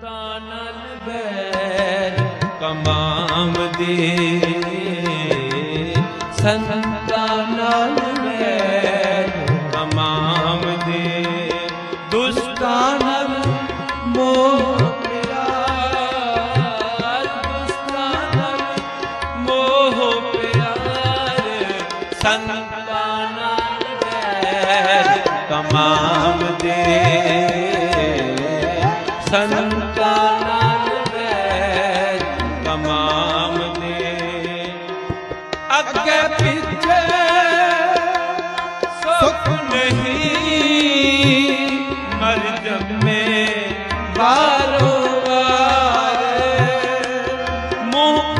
ਸੰਤਾਂ ਨਾਲ ਬੈਰ ਕਮਾਮ ਦੇ। ਸੰਤਾਂ ਨਾਲ ਬੈਰ ਕਮਾਮ ਦੇ। ਦੁਸ਼ਟਾਂ ਨਾਲ ਮੋਹ ਪਿਆਰ। ਦੁਸ਼ਟਾਂ ਕਮਾਮ ਦੇ। ਸੰਤਾਂ ਨਾਲ ਬੈਰ ਕਮਾਮ ਦੇ ਅੱਗੇ ਪਿੱਛੇ ਸੁਖ ਨਹੀਂ ਮਰ ਜੰਮੇ ਵਾਰੋ ਵਾਰ। ਮੂੰਹ